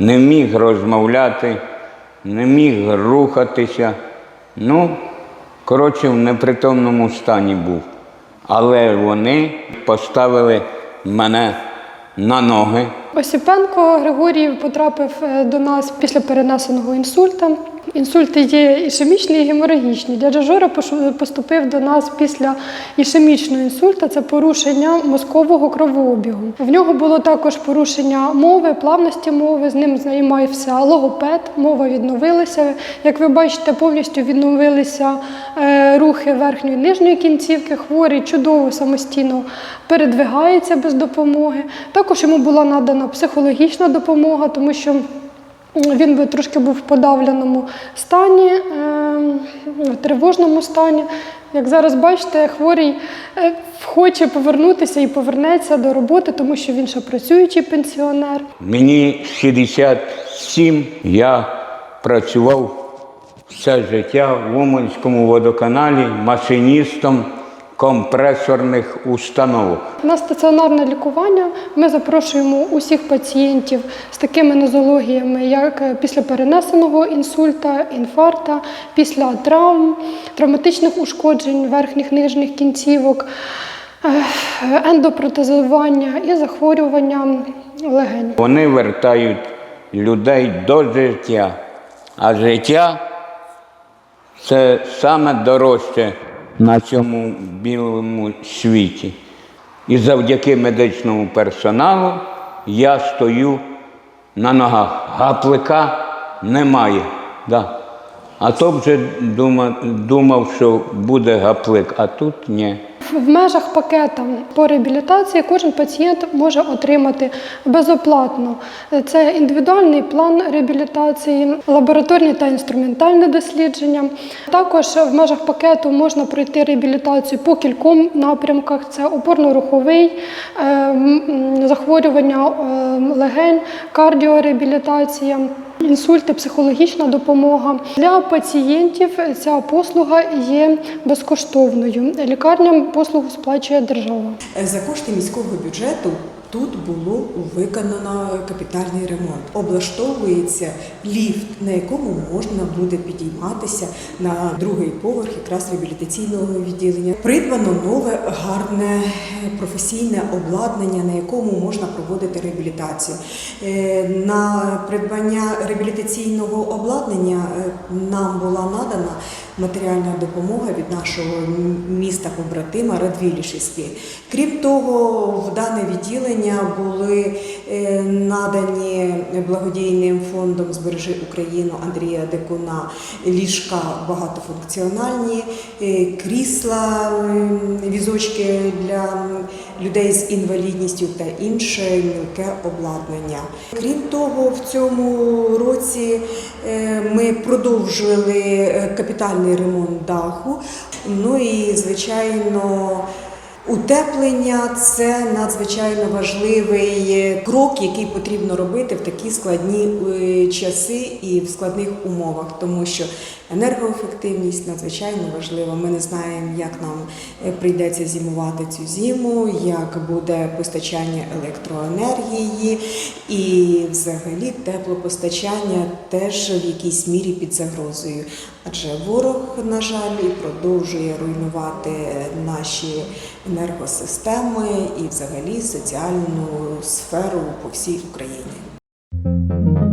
Не міг розмовляти, не міг рухатися. Ну, коротше, в непритомному стані був. Але вони поставили мене на ноги. Осіпенко Григорій потрапив е, до нас після перенесеного інсульта. Інсульти є ішемічні і геморагічні. Дядя Жора поступив до нас після ішемічного інсульта. Це порушення мозкового кровообігу. В нього було також порушення мови, плавності мови. З ним займався логопед. Мова відновилася. Як ви бачите, повністю відновилися е, рухи верхньої і нижньої кінцівки. Хворий чудово самостійно передвигається без допомоги. Також йому була надана психологічна допомога, тому що він би трошки був в подавленому стані, е, в тривожному стані. Як зараз бачите, хворий е, хоче повернутися і повернеться до роботи, тому що він ще працюючий пенсіонер. Мені 67, я працював все життя в Уманському водоканалі машиністом компресорних установок. На стаціонарне лікування ми запрошуємо усіх пацієнтів з такими нозологіями, як е, після перенесеного інсульта, інфаркта, після травм, травматичних ушкоджень верхніх нижніх кінцівок, е, ендопротезування і захворювання легень. Вони вертають людей до життя. А життя це саме дорожче на цьому білому світі. І завдяки медичному персоналу я стою на ногах. Гаплика немає. Да. А то вже думав, думав, що буде гаплик, а тут ні. В межах пакета по реабілітації кожен пацієнт може отримати безоплатно. Це індивідуальний план реабілітації, лабораторні та інструментальне дослідження. Також в межах пакету можна пройти реабілітацію по кільком напрямках: це опорно-руховий, е, захворювання е, легень, кардіореабілітація. Інсульти, психологічна допомога для пацієнтів. Ця послуга є безкоштовною. Лікарням послугу сплачує держава. За кошти міського бюджету тут було виконано капітальний ремонт. Облаштовується ліфт, на якому можна буде підійматися на другий поверх якраз реабілітаційного відділення. Придбано нове гарне професійне обладнання, на якому можна проводити реабілітацію. Е, На придбання реабілітаційного обладнання е, нам була надана матеріальна допомога від нашого міста побратима Радвілішівський. Крім того, в дане відділення були е, надані благодійним фондом Збережи Україну Андрія Декуна ліжка багатофункціональні, е, крісла, е, візочки для людей з інвалідністю та інше мілке обладнання. Крім того, в цьому році ми продовжили е, капітальний ремонт даху. Ну і звичайно. Утеплення це надзвичайно важливий крок, який потрібно робити в такі складні е, часи і в складних умовах, тому що енергоефективність надзвичайно важлива. Ми не знаємо, як нам е, прийдеться зимувати цю зиму, як буде постачання електроенергії, і взагалі теплопостачання теж в якійсь мірі під загрозою. Адже ворог, на жаль, і продовжує руйнувати наші енергосистеми і взагалі соціальну сферу по всій Україні.